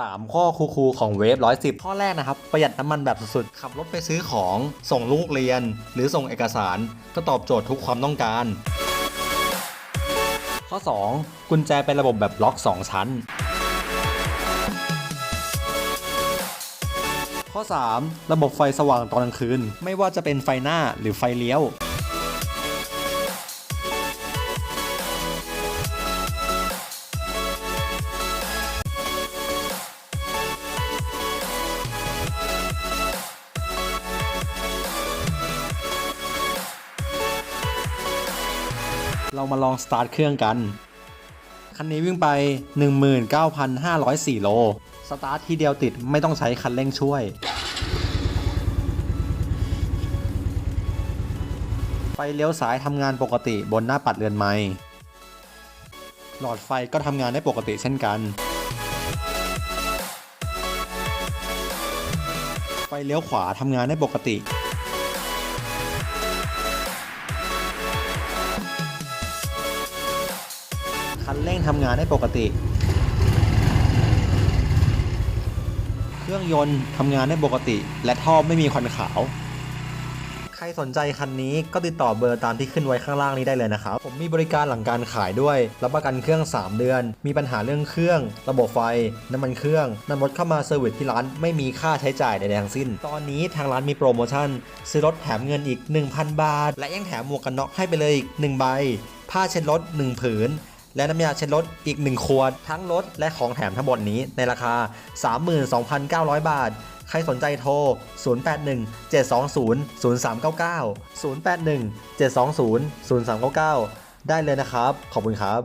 3 ข้อคูลๆของเวฟ110 ข้อแรกนะครับ ประหยัดน้ำมันแบบสุดๆ ขับรถไปซื้อของ ส่งลูกเรียน หรือส่งเอกสาร ก็ตอบโจทย์ทุกความต้องการ ข้อ 2 กุญแจเป็นระบบแบบล็อก 2 ชั้น ข้อ 3 ระบบไฟสว่างตอนกลางคืน ไม่ว่าจะเป็นไฟหน้าหรือไฟเลี้ยว เรามาลองสตาร์ทเครื่องกัน คันนี้วิ่งไป 19,504 โล สตาร์ททีเดียวติดไม่ต้องใช้คันเร่งช่วย ไฟเลี้ยวซ้ายทำงานปกติบนหน้าปัดเรือนไม้หลอดไฟก็ทำงานได้ปกติเช่นกัน ไฟเลี้ยวขวาทำงานได้ปกติ คันเร่งทำงานได้ปกติ เครื่องยนต์ทำงานได้ปกติ และท่อไม่มีควันขาว ใครสนใจคันนี้ก็ติดต่อเบอร์ตามที่ขึ้นไว้ข้างล่างนี้ได้เลยนะครับ ผมมีบริการหลังการขายด้วย รับประกันเครื่อง 3 เดือน มีปัญหาเรื่องเครื่อง ระบบไฟ น้ำมันเครื่องนำรถเข้ามาเซอร์วิสที่ร้านไม่มีค่าใช้จ่ายใดๆทั้งสิ้น ตอนนี้ทางร้านมีโปรโมชั่น ซื้อรถแถมเงินอีก 1,000 บาท และยังแถมหมวกกันน็อกให้ไปเลยอีก1ใบผ้าเช็ดรถ1ผืน และน้ำยาเช็ดรถอีก 1 ขวด ทั้งรถและของแถมทั้งหมดนี้ในราคา 32,900 บาท ใครสนใจโทร 081 720 0399 081 720 0399 ได้เลยนะครับ ขอบคุณครับ